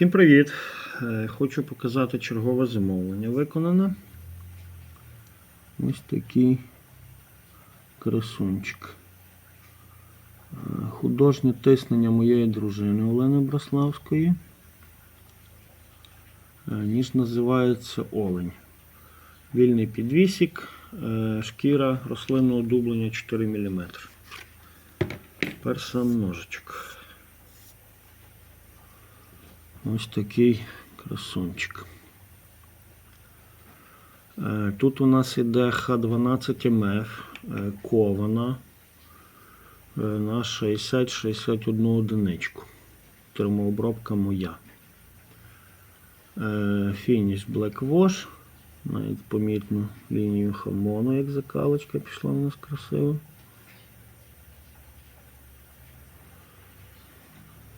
Всім привіт! Е, Хочу показати чергове замовлення виконане. Ось такий красунчик. Е, Художнє тиснення моєї дружини Олени Браславської. Е, Ніж називається Олень. Вільний підвісік, шкіра рослинного дублення 4 мм. Тепер сам ножичок. Ось такий красунчик. Е, Тут у нас іде Х12МФ е, кована е, на 60-61 одиничку. Термообробка моя. Фініш Black Wash. Навіть помітну лінію хамону, як закалочка пішла у нас красиво.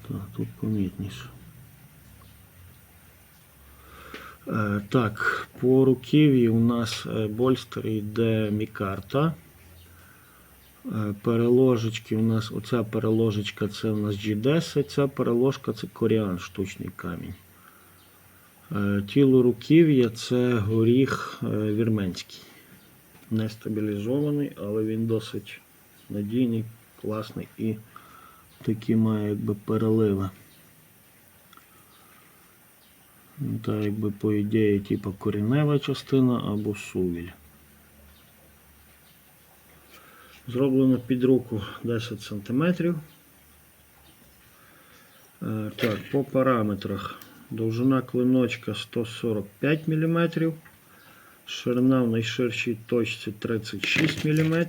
Так, тут помітніше. Так, по руків'ї у нас е, больстер йде мікарта. Е, Переложечки у нас, оця переложечка це у нас G10, ця переложка це коріан, штучний камінь. Е, Тіло руків'я це горіх е, вірменський. Не стабілізований, але він досить надійний, класний і такі має якби переливи. Та якби по ідеї, типу коренева частина або сувіль. Зроблено під руку 10 см. Так, по параметрах. Довжина клиночка 145 мм. Ширина в найширшій точці 36 мм.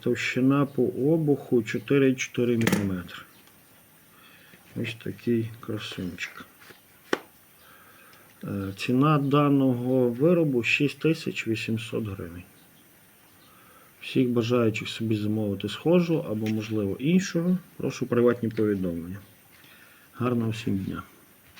Товщина по обуху 4,4 мм. Ось такий красунчик. Е, Ціна даного виробу 6800 гривень. Всіх бажаючих собі замовити схожу або, можливо, іншого, прошу приватні повідомлення. Гарного всім дня!